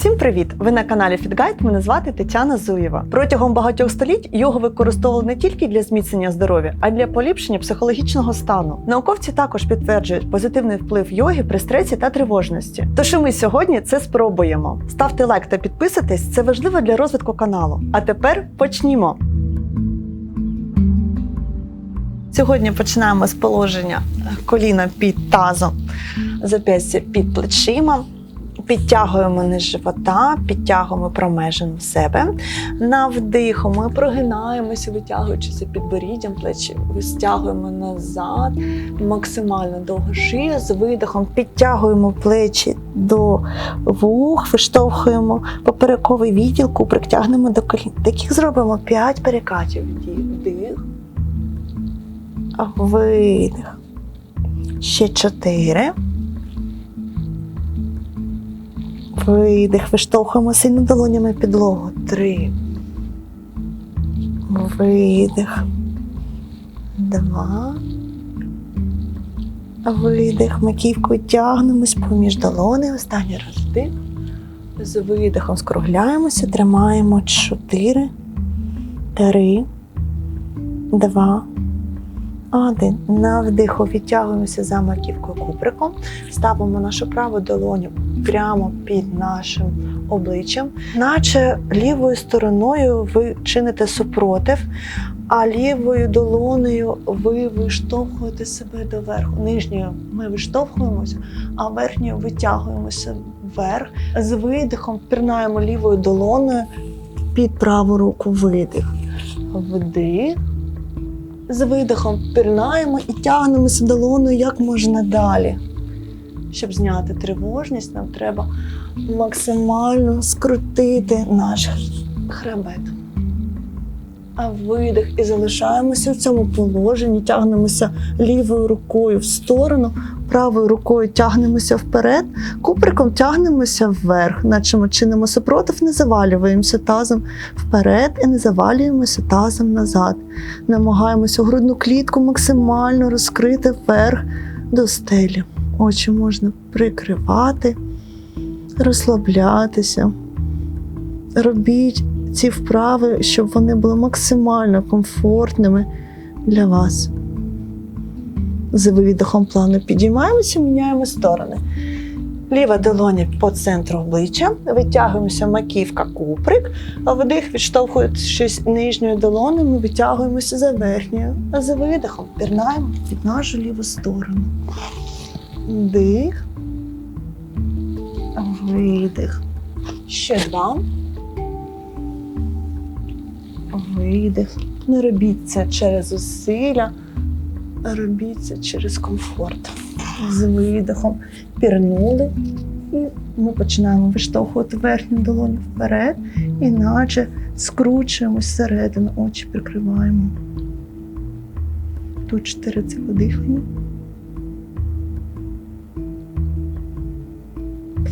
Всім привіт! Ви на каналі FitGuide, Мене звати Тетяна Зуєва. Протягом багатьох століть йогу використовували не тільки для зміцнення здоров'я, а й для поліпшення психологічного стану. Науковці також підтверджують позитивний вплив йоги при стресі та тривожності. Тож і ми сьогодні це спробуємо. Ставте лайк та підписуйтесь, це важливо для розвитку каналу. А тепер почнімо. Сьогодні починаємо з положення коліна під тазом, зап'ястя під плечима. Підтягуємо низ живота, підтягуємо промежину в себе. На вдиху ми прогинаємося, витягуючися підборіддям плечі, вистягуємо назад, максимально довго шия. З видихом підтягуємо плечі до вух, виштовхуємо поперековий відділ, куприк тягнемо до колін. Таких зробимо 5 перекатів. Вдих, видих. Ще 4. Видих, виштовхуємо сильно долонями підлогу. Три. Видих. Два. Видих. Маківкою тягнемось поміж долони. Останній раз вдих. З видихом скругляємося, тримаємо чотири, три, два, один. На вдиху відтягуємося за маківкою куприком. Ставимо нашу праву долоню прямо під нашим обличчям, наче лівою стороною ви чините супротив, а лівою долонею ви виштовхуєте себе доверху. Нижньою ми виштовхуємося, а верхньою витягуємося вверх. З видихом пірнаємо лівою долоною під праву руку видих. Вдих. З видихом пірнаємо і тягнемося долоною як можна далі. Щоб зняти тривожність, нам треба максимально скрутити наш хребет. А видих і залишаємося в цьому положенні, тягнемося лівою рукою в сторону, правою рукою тягнемося вперед, куприком тягнемося вверх, наче ми чинимо супротив, не завалюємося тазом вперед і не завалюємося тазом назад. Намагаємося грудну клітку максимально розкрити вверх до стелі. Очі можна прикривати, розслаблятися. Робіть ці вправи, щоб вони були максимально комфортними для вас. З видихом плану підіймаємося, міняємо сторони. Ліва долоня по центру обличчя, витягуємося маківка куприк, а вдих, відштовхуючись нижньою долоною, ми витягуємося за верхньою, а за видихом пірнаємо під нашу ліву сторону. Вдих. Видих. Ще два. Видих. Не робіть це через зусилля, а робіть це через комфорт. З видихом пірнули. І ми починаємо виштовхувати верхню долоню вперед, іначе скручуємось всередину, очі прикриваємо. Тут чотири цикло дихання.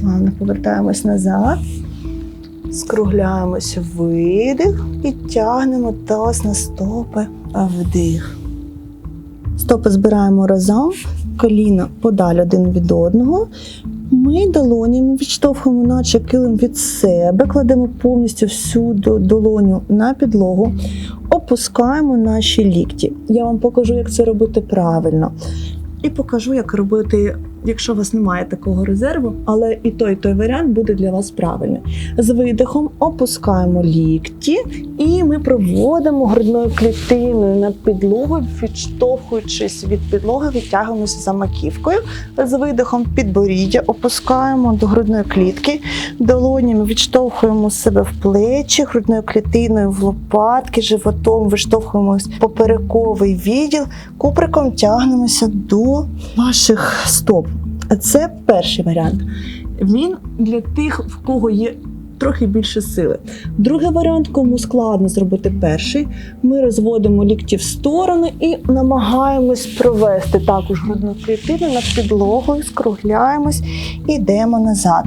Плавно повертаємось назад, скругляємося видих і тягнемо таз на стопи вдих. Стопи збираємо разом, коліна подалі один від одного. Ми долонями відштовхуємо, наче килим від себе, кладемо повністю всю долоню на підлогу, опускаємо наші лікті. Я вам покажу, як це робити правильно. І покажу, як робити, якщо у вас немає такого резерву, але і той, і той варіант буде для вас правильний. З видихом опускаємо лікті, і ми проводимо грудною клітиною над підлогою, відштовхуючись від підлоги, відтягуємося за маківкою. З видихом підборіддя опускаємо до грудної клітки, долонями відштовхуємо себе в плечі, грудною клітиною в лопатки, животом виштовхуємось поперековий відділ, куприком тягнемося до ваших стоп. Це перший варіант. Він для тих, в кого є трохи більше сили. Другий варіант, кому складно зробити перший, ми розводимо лікті в сторони і намагаємось провести також грудну клітину над підлогою, скругляємось і йдемо назад.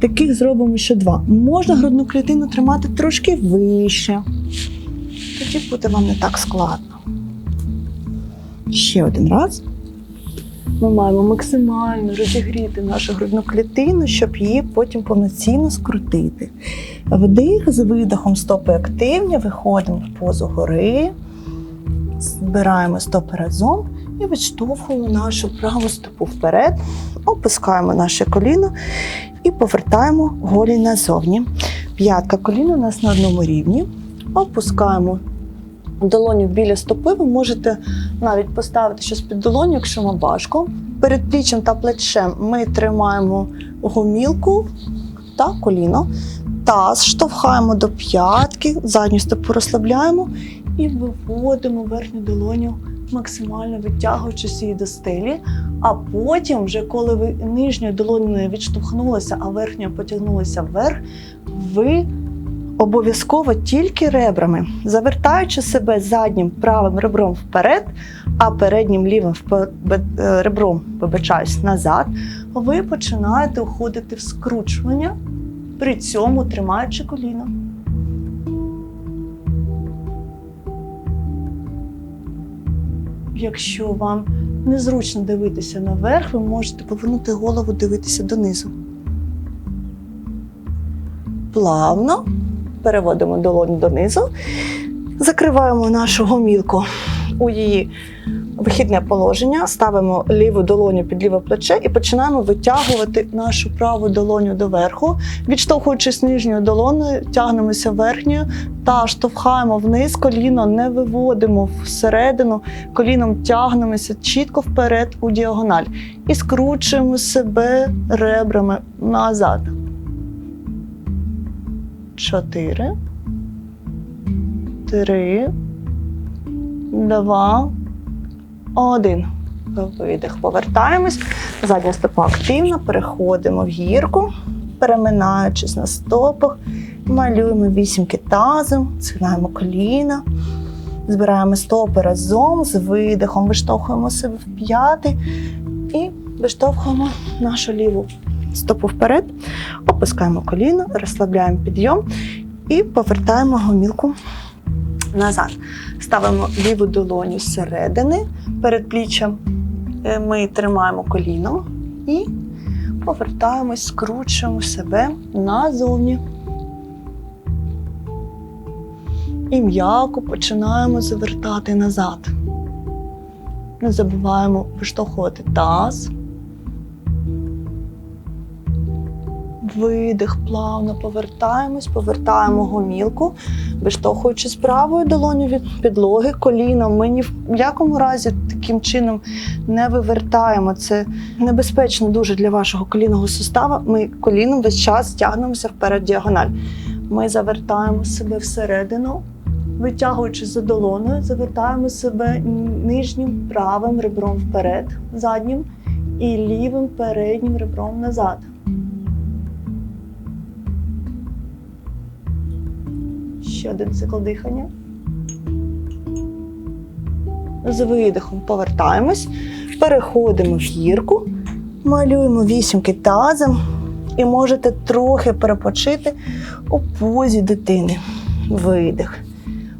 Таких зробимо ще два. Можна грудну клітину тримати трошки вище. Тоді буде вам не так складно. Ще один раз. Ми маємо максимально розігріти нашу грудну клітину, щоб її потім повноцінно скрутити. Вдих з видихом стопи активні, виходимо в позу гори, збираємо стопи разом і відштовхуємо нашу праву стопу вперед, опускаємо наше коліно і повертаємо голі назовні. П'ятка коліна у нас на одному рівні. Опускаємо долоню біля стопи. Ви можете навіть поставити щось під долоню, якщо вам важко. Перед плічем та плечем ми тримаємо гомілку та коліно. Таз штовхаємо до п'ятки, задню стопу розслабляємо і виводимо верхню долоню, максимально відтягуючись її до стелі. А потім, вже коли ви нижньою долонею відштовхнулися, а верхньою потягнулися вверх, ви обов'язково тільки ребрами, завертаючи себе заднім правим ребром вперед, а переднім лівим е, ребром, вибачаюсь, назад, ви починаєте уходити в скручування, при цьому тримаючи коліно. Якщо вам незручно дивитися наверх, ви можете повернути голову дивитися донизу. Плавно переводимо долоню донизу, закриваємо нашу гомілку у її вихідне положення, ставимо ліву долоню під ліве плече і починаємо витягувати нашу праву долоню доверху, відштовхуючись нижньою долоною, тягнемося верхньою та штовхаємо вниз, коліно не виводимо всередину, коліном тягнемося чітко вперед у діагональ і скручуємо себе ребрами назад. Чотири. Три. Два. Один. Видих. Повертаємось. Задня стопа активна. Переходимо в гірку, переминаючись на стопах. Малюємо вісімки тазом, згинаємо коліна. Збираємо стопи разом з видихом, виштовхуємо себе в п'яти і виштовхуємо нашу ліву стопу вперед, опускаємо коліно, розслабляємо підйом і повертаємо гомілку назад. Ставимо ліву долоню зсередини, перед пліччям е, ми тримаємо коліно і повертаємось, скручуємо себе назовні. І м'яко починаємо завертати назад. Не забуваємо виштовхувати таз. Видих, плавно повертаємось, повертаємо гомілку, виштовхуючись правою долоню від підлоги, коліном. Ми ні в якому разі таким чином не вивертаємо. Це небезпечно дуже для вашого колінного сустава. Ми коліном весь час тягнемося вперед діагональ. Ми завертаємо себе всередину, витягуючись за долоною, завертаємо себе нижнім правим ребром вперед, заднім і лівим переднім ребром назад. Ще один цикл дихання. З видихом повертаємось, переходимо в гірку, малюємо вісімки тазом і можете трохи перепочити у позі дитини. Видих.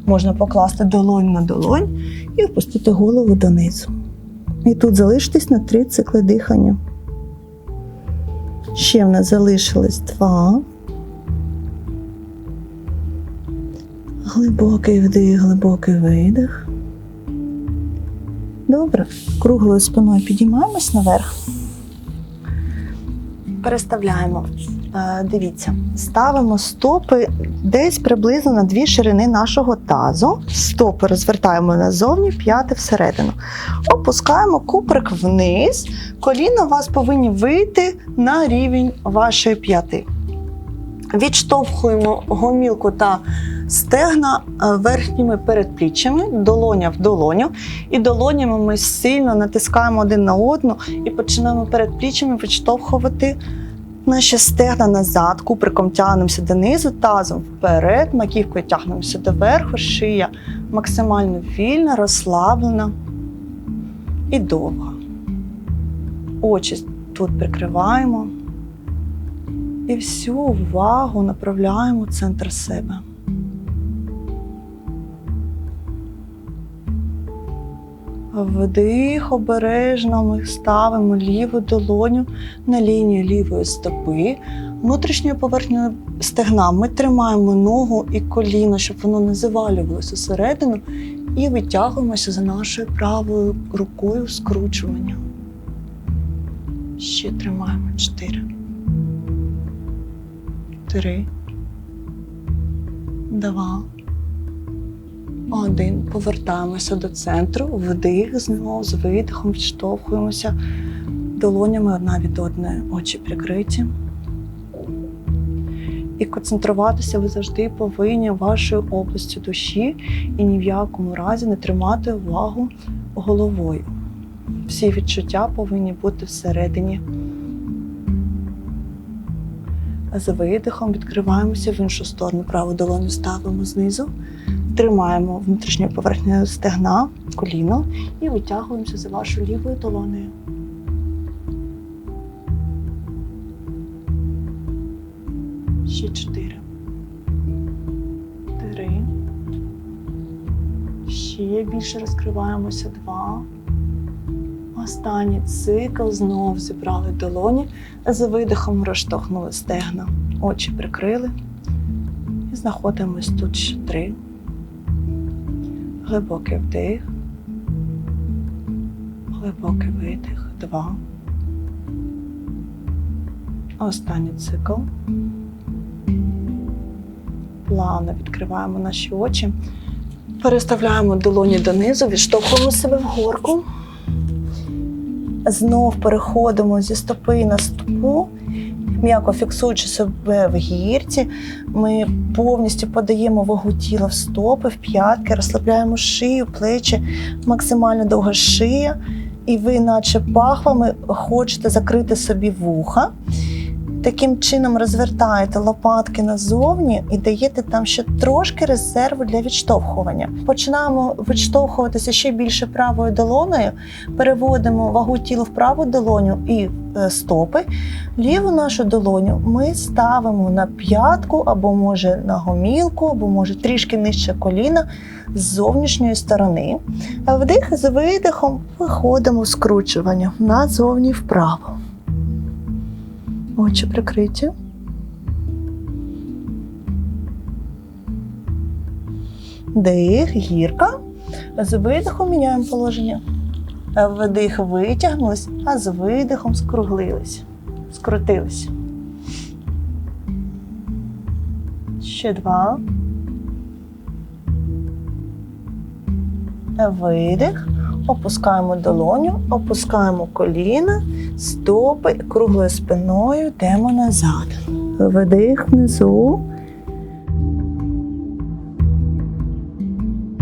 Можна покласти долонь на долонь і опустити голову донизу. І тут залишитись на три цикли дихання. Ще в нас залишилось два. Глибокий вдих, глибокий видих. Добре. Круглою спиною підіймаємось наверх. Переставляємо. Е, Дивіться, ставимо стопи десь приблизно на дві ширини нашого тазу. Стопи розвертаємо назовні, п'яти всередину. Опускаємо куприк вниз. Коліна у вас повинні вийти на рівень вашої п'яти. Відштовхуємо гомілку та стегна е, верхніми передпліччями, долоня в долоню. І долонями ми сильно натискаємо один на одну і починаємо передпліччями відштовхувати наші стегна назад, куприком тягнемося донизу, тазом вперед, маківкою тягнемося доверху, шия максимально вільна, розслаблена і довга. Очі тут прикриваємо. І всю увагу направляємо в центр себе. Вдих, обережно ми ставимо ліву долоню на лінію лівої стопи. Внутрішньою поверхнею стегна ми тримаємо ногу і коліно, щоб воно не завалювалося всередину, і витягуємося за нашою правою рукою скручування. Ще тримаємо чотири. Три. Два. Один. Повертаємося до центру. Вдих знову з видихом відштовхуємося долонями одна від одної, очі прикриті. І концентруватися ви завжди повинні вашою областю душі і ні в якому разі не тримати увагу головою. Всі відчуття повинні бути всередині. З видихом відкриваємося в іншу сторону. Праву долоню ставимо знизу, тримаємо внутрішньою поверхнею стегна, коліно і витягуємося за вашою лівою долонею. Ще чотири. Три. Ще більше розкриваємося. Два. Останній цикл знов зібрали долоні. З видихом розштовхнули стегна. Очі прикрили. І знаходимось тут ще три. Глибокий вдих. Глибокий видих. Два. Останній цикл. Плавно відкриваємо наші очі. Переставляємо долоні донизу, відштовхуємо себе в горку. Знов переходимо зі стопи на стопу, м'яко фіксуючи себе в гірці. Ми повністю подаємо вагу тіла в стопи, в п'ятки, розслабляємо шию, плечі, максимально довга шия. І ви, наче пахвами, хочете закрити собі вуха. Таким чином розвертаєте лопатки назовні і даєте там ще трошки резерву для відштовхування. Починаємо відштовхуватися ще більше правою долоною, переводимо вагу тіла в праву долоню і е, стопи. Ліву нашу долоню ми ставимо на п'ятку, або може на гомілку, або може трішки нижче коліна з зовнішньої сторони. А вдих з видихом виходимо в скручування назовні вправо. Очі прикриті. Дих, гірка. З видихом міняємо положення. Вдих витягнулись, а з видихом скруглились, скрутились. Ще два. Видих. Опускаємо долоню, опускаємо коліна, стопи, круглою спиною йдемо назад. Видих внизу.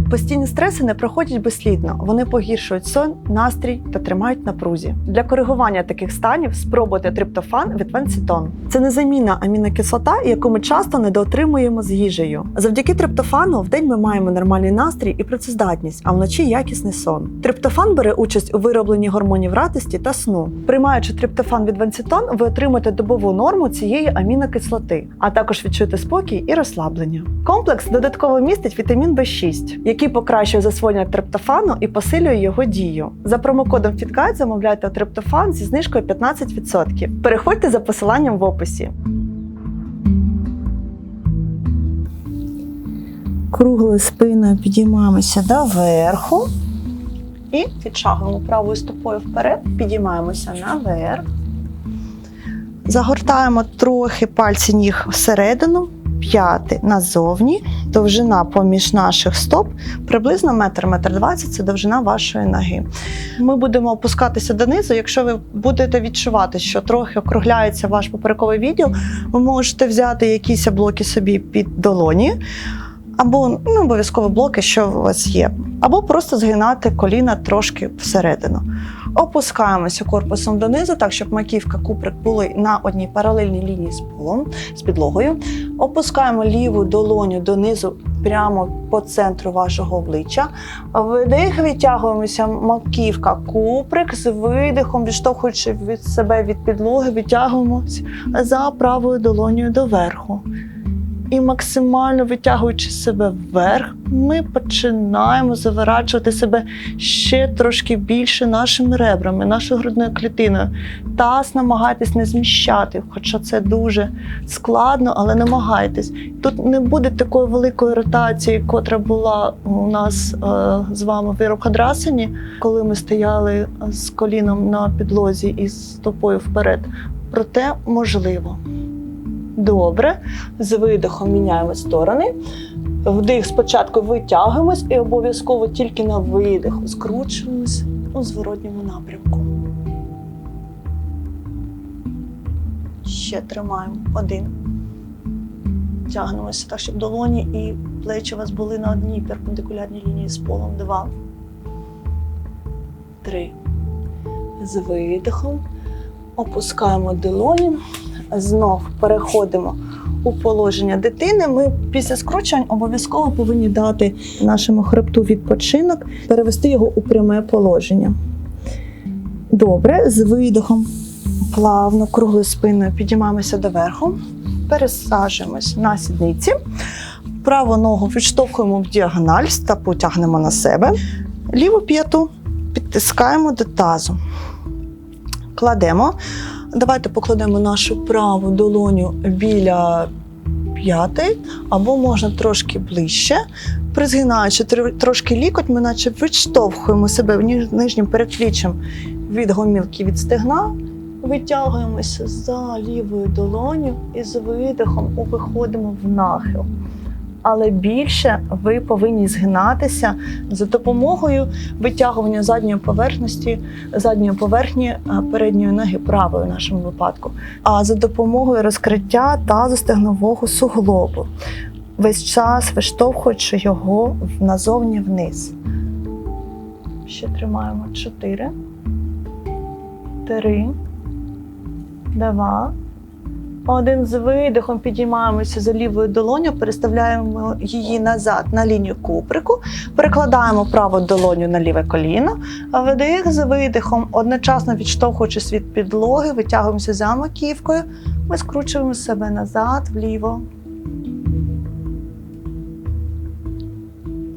Постійні стреси не проходять безслідно. Вони погіршують сон, настрій та тримають напрузі. Для коригування таких станів спробуйте триптофан від Венцитон. Це незамінна амінокислота, яку ми часто недоотримуємо з їжею. Завдяки триптофану в день ми маємо нормальний настрій і працездатність, а вночі якісний сон. Триптофан бере участь у виробленні гормонів радості та сну. Приймаючи триптофан від Венцитон, ви отримаєте добову норму цієї амінокислоти, а також відчуєте спокій і розслаблення. Комплекс додатково містить вітамін В6, який покращує засвоєння триптофану і посилює його дію. За промокодом FitGuide замовляйте триптофан зі знижкою 15%. Переходьте за посиланням в описі. Круглою спиною підіймаємося доверху і відшагуємо правою стопою вперед, підіймаємося наверх. Загортаємо трохи пальці ніг всередину, п'яти назовні, довжина поміж наших стоп приблизно метр, метр двадцять це довжина вашої ноги. Ми будемо опускатися донизу. Якщо ви будете відчувати, що трохи округляється ваш поперековий відділ, ви можете взяти якісь блоки собі під долоні. Або ну, обов'язково блоки, що у вас є, або просто згинати коліна трошки всередину. Опускаємося корпусом донизу, так щоб маківка куприк були на одній паралельній лінії з полом, з підлогою. Опускаємо ліву долоню донизу прямо по центру вашого обличчя. Вдих, відтягуємося, маківка, куприк з видихом, відштовхуючи від себе від підлоги, відтягуємося за правою долонею доверху. І максимально витягуючи себе вверх, ми починаємо заворачувати себе ще трошки більше нашими ребрами, нашою грудною клітиною. Таз намагайтесь не зміщати, хоча це дуже складно, але намагайтесь. Тут не буде такої великої ротації, котра була у нас е, з вами в Іробхадрасані, коли ми стояли з коліном на підлозі і з стопою вперед. Проте можливо. Добре. З видихом міняємо сторони. Вдих спочатку витягуємось і обов'язково тільки на видих скручуємось у зворотньому напрямку. Ще тримаємо. Один. Тягнемося так, щоб долоні і плечі у вас були на одній перпендикулярній лінії з полом. Два. Три. З видихом. Опускаємо долоні. Знов переходимо у положення дитини. Ми після скручувань обов'язково повинні дати нашому хребту відпочинок, перевести його у пряме положення. Добре, з видихом плавно, круглою спиною підіймаємося доверху, пересаджуємось на сідниці. Праву ногу відштовхуємо в діагональ, стопу тягнемо на себе. Ліву п'яту підтискаємо до тазу. Кладемо. Давайте покладемо нашу праву долоню біля п'яти, або можна трошки ближче. Призгинаючи трошки лікоть, ми наче відштовхуємо себе нижнім передпліччям від гомілки від стегна, витягуємося за лівою долоню і з видихом виходимо в нахил. Але більше ви повинні згинатися за допомогою витягування задньої поверхності, задньої поверхні е, передньої ноги правої в нашому випадку, а за допомогою розкриття тазостегнового суглобу, весь час виштовхуючи його назовні вниз. Ще тримаємо чотири, три, два. Один з видихом підіймаємося за лівою долоню, переставляємо її назад на лінію куприку, перекладаємо праву долоню на ліве коліно, вдих з видихом, одночасно відштовхуючись від підлоги, витягуємося за маківкою, ми скручуємо себе назад, вліво.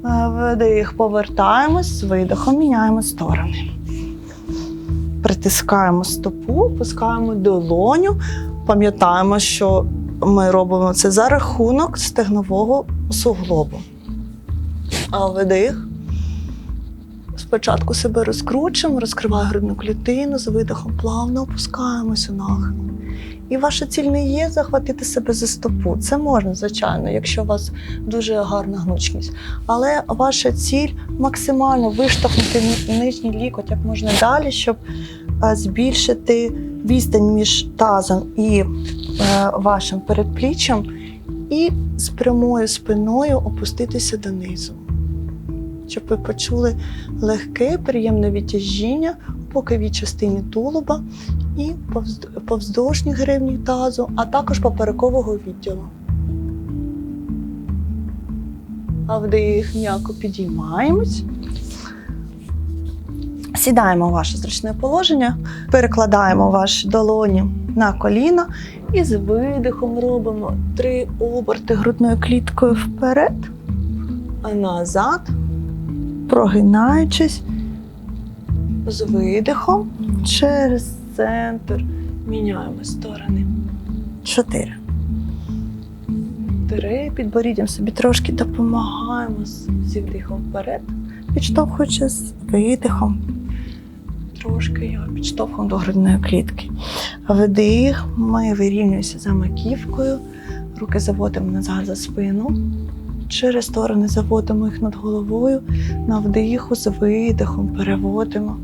Вдих, повертаємось, з видихом міняємо сторони. Притискаємо стопу, опускаємо долоню. Пам'ятаємо, що ми робимо це за рахунок стегнового суглобу. А вдих. Спочатку себе розкручуємо, розкриваю грудну клітину, з видихом плавно опускаємося нахил. І ваша ціль не є захватити себе за стопу. Це можна, звичайно, якщо у вас дуже гарна гнучкість. Але ваша ціль максимально виштовхнути нижній лікоть як можна далі, щоб е, збільшити відстань між тазом і е, вашим передпліччям, і з прямою спиною опуститися донизу. Щоб ви почули легке, приємне відтяжіння в боковій частині тулуба і повздовжній гривні тазу, а також поперекового відділу. А вдих м'яко підіймаємось. Сідаємо в ваше зручне положення, перекладаємо ваші долоні на коліна і з видихом робимо три оберти грудною кліткою вперед, а назад, прогинаючись з видихом через центр. Міняємо сторони. Чотири. Три. Підборіддям собі трошки допомагаємо з- вдихом вперед, підштовхуючи з видихом. Трошки його підштовхуємо до грудної клітки. Вдих, ми вирівнюємося за маківкою, руки заводимо назад за спину. Через сторони заводимо їх над головою, на вдиху з видихом переводимо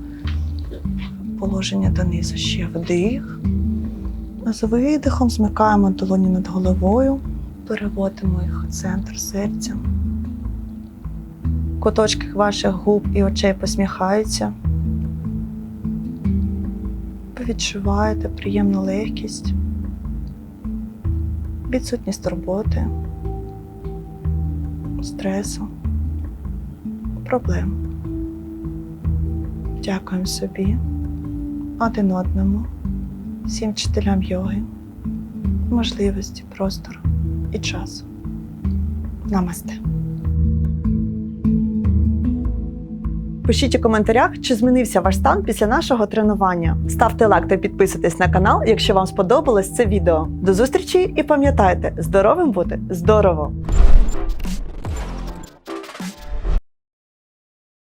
положення донизу. Ще вдих. З видихом змикаємо долоні над головою, переводимо їх у центр серця. Куточки ваших губ і очей посміхаються. Ви відчуваєте приємну легкість, відсутність турботи, стресу, проблем. Дякуємо собі, один одному, всім вчителям йоги, можливості, простору і часу. Намасте. Пишіть у коментарях, чи змінився ваш стан після нашого тренування. Ставте лайк та підписуйтесь на канал, якщо вам сподобалось це відео. До зустрічі і пам'ятайте, здоровим бути здорово!